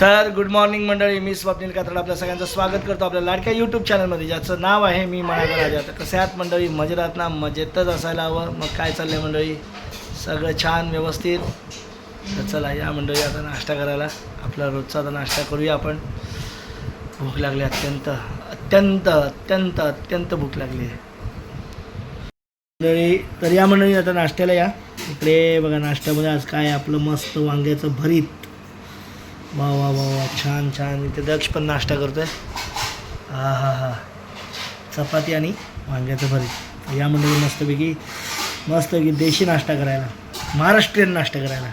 तर good morning मंडळी मी स्वप्नील कातड आपल्या सगळ्यांचं स्वागत करतो आपल्या लाडक्या यूट्यूब चॅनलमध्ये ज्याचं नाव आहे मी मनाचा राजा. तर कसे आहात मंडळी? मजेत ना? मजेतच असायला हवं. मग काय चाललंय मंडळी? सगळं छान व्यवस्थित? तर चला या मंडळी आता नाश्ता करायला. आपला रोजचा आता नाश्ता करूया आपण. भूक लागली अत्यंत अत्यंत अत्यंत अत्यंत भूक लागली. आहे मंडळी तर या मंडळी आता नाश्त्याला या. इकडे बघा नाश्त्यामध्ये आज काय आपलं मस्त वांग्याचं भरीत. वा वा वा वा छान छान. इथे दक्ष पण नाश्ता करतोय. हा हा हा. चपाती आणि वांग्याचं भरीत. या मंडळी मस्तपैकी मस्तपैकी देशी नाश्ता करायला. महाराष्ट्रीयन नाश्ता करायला.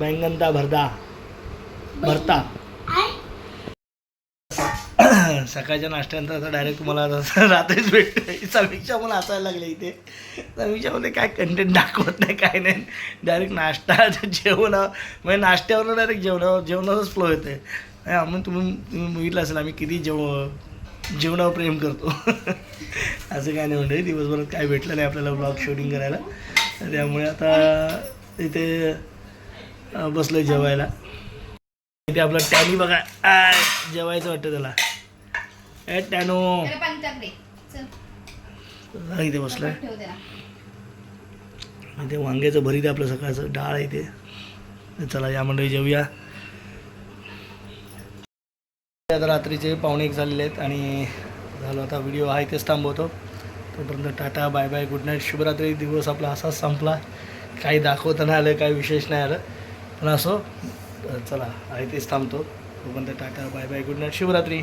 बैंगनता भरदा. भरता. सकाळच्या नाश्त्यानंतर आता डायरेक्ट तुम्हाला रात्रीच भेटतो समीक्षा मला असायला लागले इथे. समीक्षामध्ये काय कंटेंट दाखवत नाही काय नाही. डायरेक्ट नाश्ता जेवण म्हणजे नाश्त्यावरून डायरेक्ट जेवणावर जेवणाचाच फ्लो येते नाही, आम्ही तुम्ही तुम्ही बघितलं असेल आम्ही किती जेव जेवणावर प्रेम करतो. असं काय नाही म्हणजे दिवसभरात काय भेटलं नाही आपल्याला ब्लॉग शूटिंग करायला. त्यामुळे आता इथे बसलं जेवायला. इथे आपलं टॅनी बघा. जेवायचं वाटतं त्याला. ए टॅनो इथे बसलोय. इथे वांग्याचं भरीत आहे आपलं सकाळचं. डाळ आहे तर चला या मंडळी जेवूया आता रात्रीचे पावणे एक झालेले आहेत आणि झालं आता व्हिडिओ हा इथेच थांबवतो. तोपर्यंत tata bye bye good night. शुभरात्री. दिवस आपला असाच संपला. काही दाखवता नाही आलं काही विशेष नाही आलं. पण असो चला हा इथेच थांबतो. तोपर्यंत tata bye bye good night. शुभरात्री.